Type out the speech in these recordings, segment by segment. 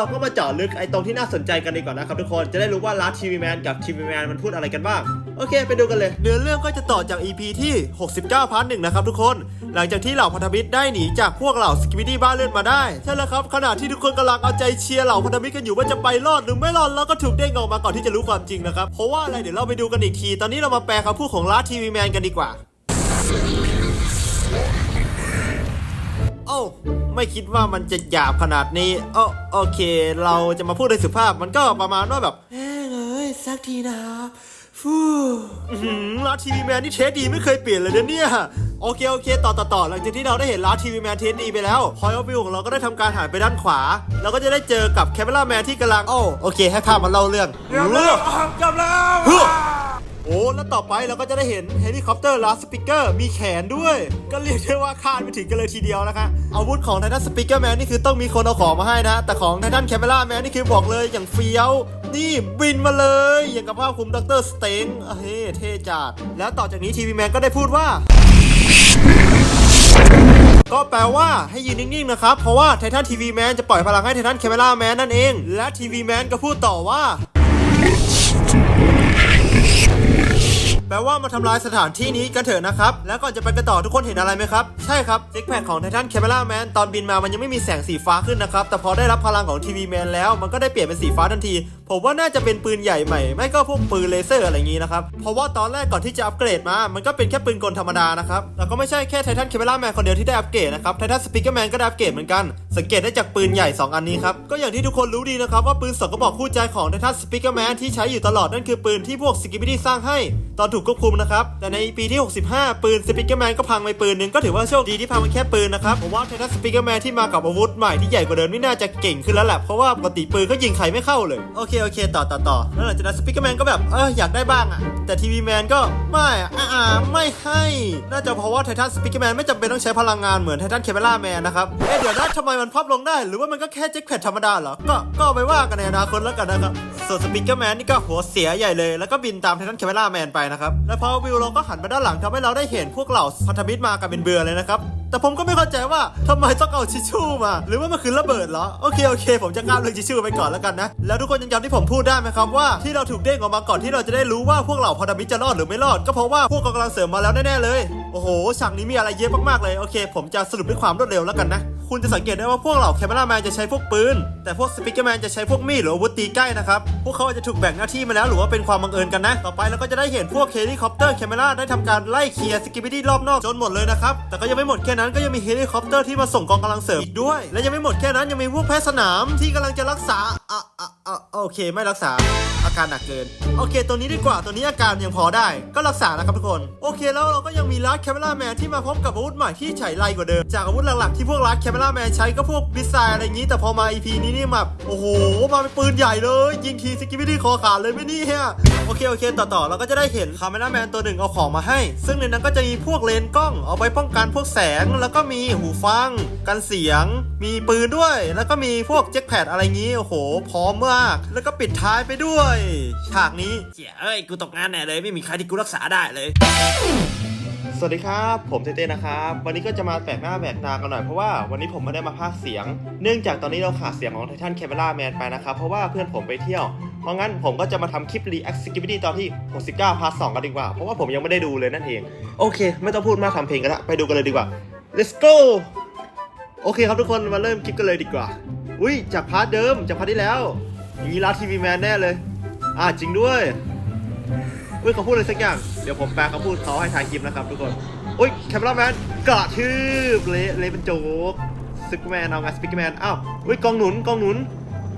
เราก็มาเจาะลึกไอ้ตรงที่น่าสนใจกันดีกว่านะครับทุกคนจะได้รู้ว่าลาทีวีแมนกับทีวีแมนมันพูดอะไรกันบ้าง โอเค ไปดูกันเลย เนื้อเรื่องก็จะต่อจาก EP ที่ 69พาร์ทหนึ่งนะครับทุกคน หลังจากที่เหล่าพันธมิตรได้หนีจากพวกเหล่าสกิบิดี้บ้านเลื่อนมาได้ ใช่แล้วครับขณะที่ทุกคนกำลังเอาใจเชียร์เหล่าพันธมิตรกันอยู่ว่าจะไปรอดหรือไม่รอดแล้วก็ถูกเด้งออกมาก่อนที่จะรู้ความจริงนะครับเพราะว่าอะไรเดี๋ยวเราไปดูกันอีกที ตอนนี้เรามาแปลคำพูดของลาทีวีแมนกันดีกว่า อ้าไม่คิดว่ามันจะหยาบขนาดนี้โอ้โอเค เราจะมาพูดในสุภาพมันก็ประมาณว่าแบบเฮ้ยเอ้ยสักทีนะฟูอื้อหือลาทีวีแมนนี่เทสดีไม่เคยเปลี่ยนเลยนะเนี่ย โอเค โอเค ต่อต่อต่อหลังจากที่เราได้เห็นลาทีวีแมนเทสดีไปแล้วพอยอวิวของเราก็ได้ทำการหันไปด้านขวา เราก็จะได้เจอกับแคมเปล่าแมนที่กำลัง โอ้โอเค ให้ภาพมันเล่าเรื่อง เรื่องกลับแล้วฮึโอ้ แล้วต่อไปเราก็จะได้เห็นเฮลิคอปเตอร์ลาสปิเกอร์มีแขนด้วย ก็เรียกได้ว่าคาดไปถึงกันเลยทีเดียวนะคะอาวุธของไททันสปิเกอร์แมนนี่คือต้องมีคนเอาของมาให้นะ แต่ของไททันแคมเ e ล่าแมนนี่คือบอกเลยอย่างเฟี้ยว นี่บินมาเลย อย่างกับภาพคุมดรสเตงเฮ้เท่จัดแล้วต่อจากนี้ทีวีแมนก็ได้พูดว่าก็แปลว่าให้ยืนนิ่งๆนะครับ เพราะว่าไททันทีวีแมนจะปล่อยพลังให้ไททันแคมเ e ล่าแมนนั่นเอง และทีวีแมนก็พูดต่อว่า แปลว่ามาทำลายสถานที่นี้กันเถอะนะครับ แล้วก่อนจะไปกันต่อทุกคนเห็นอะไรไหมครับ ใช่ครับซิกแพคของไททันแคมเปล่าแมนตอนบินมามันยังไม่มีแสงสีฟ้าขึ้นนะครับแต่พอได้รับพลังของทีวีแมนแล้วมันก็ได้เปลี่ยนเป็นสีฟ้าทันที ผมว่าน่าจะเป็นปืนใหญ่ใหม่ ไม่ก็พวกปืนเลเซอร์อะไรอย่างนี้นะครับ เพราะว่าตอนแรกก่อนที่จะอัปเกรดมา มันก็เป็นแค่ปืนกลธรรมดานะครับ แล้วก็ไม่ใช่แค่ไททันแคมเ e ล่าแมนคนเดียวที่ได้อัปเกรดนะครับ ไททันสปิเกอร์แมนก็ได้อัปเกรดเหมือนกัน สังเกตได้จากปืนใหญ่ 2 อันนี้ครับ ก็อย่างที่ทุกคนรู้ดีนะครับว่าปืนสองกระบอกคู่ใจของไททันสปิเกอร์แมนที่ใช้อยู่ตลอดนั่นคือปืนที่พวกสกิบิดี้สร้างให้ ตอนถูกควบคุมนะครับ แต่ในปีที่ 65 ปืนสปิเกอร์แมนก็พังไปปืนหนึ่งก็ถือว่าโชคดีที่พังไปแค่ปืนนะครับ ผมว่าไททันสปิเกอร์แมนที่มากับอาวุธใหม่ที่ใหญ่กว่าเดิมนี่น่าจะเก่งขึ้นแล้วแหละ เพราะว่าปกติปืนก็ยิงใครไม่เข้าเลย โอเคโอเคต่อต่อต่อแล้วหลังจากนั้นสปิเกอร์แมนก็แบบเอออยากได้บ้างอะแต่ทีวีแมนก็ไม่อ่าอาไม่ให้ น่าจะเพราะว่าไททันสปิเกอร์แมนไม่จำเป็นต้องใช้พลังงานเหมือนไททันเคเบล่าแมนนะครับเอ๊ะเดี๋ยวนะทำไมมันพับลงได้ หรือว่ามันก็แค่แจ็คแพดธรรมดาเหรอ ก็ก็ไปว่ากันในอนาคตแล้วกันนะครับส่วนสปิเกอร์แมนนี่ก็หัวเสียใหญ่เลย แล้วก็บินตามไททันเคเบล่าแมนไปนะครับแล้วพอวิวเราก็หันไปด้านหลังทำให้เราได้เห็นพวกเหล่าพันธมิตรมากันเป็นเบือเลยนะครับ แต่ผมก็ไม่เข้าใจว่าทำไมต้องเอาทิชชู่มา หรือว่ามันคือระเบิดเหรอ โอเคโอเค ผมจะข้ามเรื่องทิชชู่ไปก่อนแล้วกันนะ แล้วทุกคนยังจำที่ผมพูดได้ไหมครับว่าที่เราถูกเด้งออกมาก่อนที่เราจะได้รู้ว่าพวกเหล่าพอดามิจะรอดหรือไม่รอด ก็เพราะว่าพวกกำลังเสริมมาแล้วแน่ๆเลย โอ้โหฉากนี้มีอะไรเยอะมากๆเลย โอเค ผมจะสรุปด้วยความรวดเร็วแล้วกันนะ คุณจะสังเกตได้ว่าพวกเหล่าแคมเมราแมนจะใช้พวกปืน แต่พวกสปิเกอร์แมนจะใช้พวกมีดหรืออาวุธตีใกล้นะครับ พวกเขาอาจจะถูกแบ่งหน้าที่มาแล้วหรือว่าเป็นความบังเอิญกันนะ ต่อไปเราก็จะได้เห็นพวกเฮลิคอปเตอร์แคมเมราได้ทำการไล่เคลียร์สกิบิดี้รอบนอกจนหมดเลยนะครับ แต่ก็ยังไม่หมดแค่นั้นก็ยังมีเฮลิคอปเตอร์ที่มาส่งกองกำลังเสริมอีกด้วย และยังไม่หมดแค่นั้นยังมีพวกแพทย์สนามที่กำลังจะรักษา อะอะอะโอเค ไม่รักษาอาการหนักเกิน โอเค ตัวนี้ดีกว่าตัวนี้อาการยังพอได้ ก็รักษานะครับทุกคน โอเค แล้วเราก็ยังมีลัดแคมเ e ล่าแมนที่มาพบกับอาวุธใหม่ที่ใช้ไรกว่าเดิม จากอาวุธหลักๆที่พวกลัดแคมเ e ล่าแมนใช้ก็พวกมิสไซล์อะไรอย่างนี้ แต่พอมา EP นี้นี่แบบโอ้โห มาเป็นปืนใหญ่เลย ยิงทีสกิบิดี้คอขาดเลยไม่นี่ฮะโอเคโอเค ต่อต่อเราก็จะได้เห็นคาเมล่าแมนตัวหนึ่งเอาของมาให้ ซึ่งในนั้นก็จะมีพวกเลนกล้องเอาไว้ป้องกันพวกแสง แล้วก็มีหูฟัง กันเสียง มีปืนด้วย แล้วก็มีพวกแจ็คแพดอะไรงี้โอ้โหพร้อมมาก แล้วก็ปิดท้ายไปด้วยฉากนี้เจ๋เอ้ยกูตกงานแน่เลยไม่มีใครที่กูรักษาได้เลย สวัสดีครับ ผมเต้เต้นะครับ วันนี้ก็จะมาแปลกหน้าแปลกตากันหน่อยเพราะว่าวันนี้ผมไม่ได้มาพากเสียง เนื่องจากตอนนี้เราขาดเสียงของไททันแคเบล่าแมนไปนะครับ เพราะว่าเพื่อนผมไปเที่ยว เพราะงั้นผมก็จะมาทำคลิป React s k i b i d y ตอนที่ 69พาร์ท2กันดีกว่า เพราะว่าผมยังไม่ได้ดูเลยนั่นเอง โอเค ไม่ต้องพูดมากทำเพลงกันละไปดูกันเลยดีกว่า let's go โอเคครับทุกคนมาเริ่มคลิปกันเลยดีกว่า อุ้ยจากพาร์ทเดิมจากพาร์ทที่แล้วอย่างนี้ลาทีวีแมนแน่เลย อ่าจริงด้วยอุ้ยเขาพูดอะไรสักอย่าง เดี๋ยวผมแปลเขาพูดเขาให้ทายคลิปนะครับทุกคนอุ้ยแคมเปอร์แมนกระทืบเละเละเป็นโจ๊กสปิกแมนเอาไงสปิกแมนอ้าวอุ้ยกองหนุนกองหนุน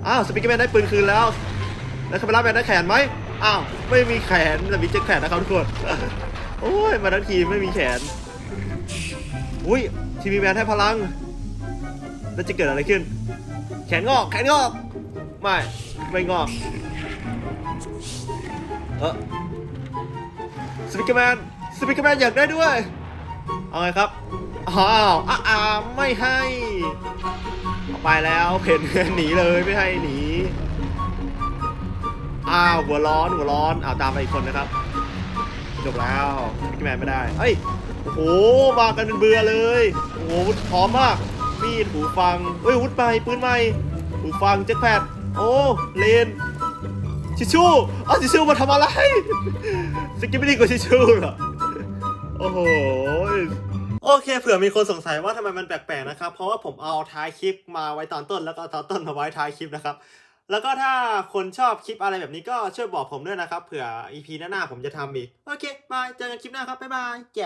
อ้าวสปิกแมนได้ปืนคืนแล้ว แล้วแคมเปอร์แมนได้แขนไหมอ้าวไม่มีแขนแต่มีเจ็คแขนนะครับทุกคนโอ้ยมาทั้งทีไม่มีแขนอุ้ยทีวีแมนให้พลังแล้วจะเกิดอะไรขึ้น ขนงอกแขนงอก ไม่ ไม่งอก เออสปิกเกอร์แมนสปิกเกอร์แมนอยากได้ด้วย เอาไงครับอ้าวอ้าไม่ให้เอาไปแล้วเพนหนีเลยไม่ให้หนี อ้าวหัวร้อนหัวร้อนอ้าวตามไปอีกคนนะครับ จบแล้วสปิกเกอร์แมนไม่ได้ เอ้ย โอ้โหมากันเป็นเบื่อเลย โอ้โหพร้อมมาก มีดหูฟังเอ้ยวุธใหม่ปืนใหม่หูฟังแจ็คแพดโอ้เลนชิชชูเอาชิชูมาทำอะไรสกิปไม่ดีกว่าชิชูเหรอโอ้โหโอเคเผื่อมีคนสงสัยว่าทำไมมันแปลกๆนะครับ เพราะว่าผมเอาท้ายคลิปมาไว้ตอนต้น แล้วก็เอาตอนต้นมาไว้ท้ายคลิปนะครับ แล้วก็ถ้าคนชอบคลิปอะไรแบบนี้ก็ช่วยบอกผมด้วยนะครับเผื่อ EP หน้าๆผมจะทำอีก โอเคบายเจอกันคลิปหน้าครับ บ๊ายบายแก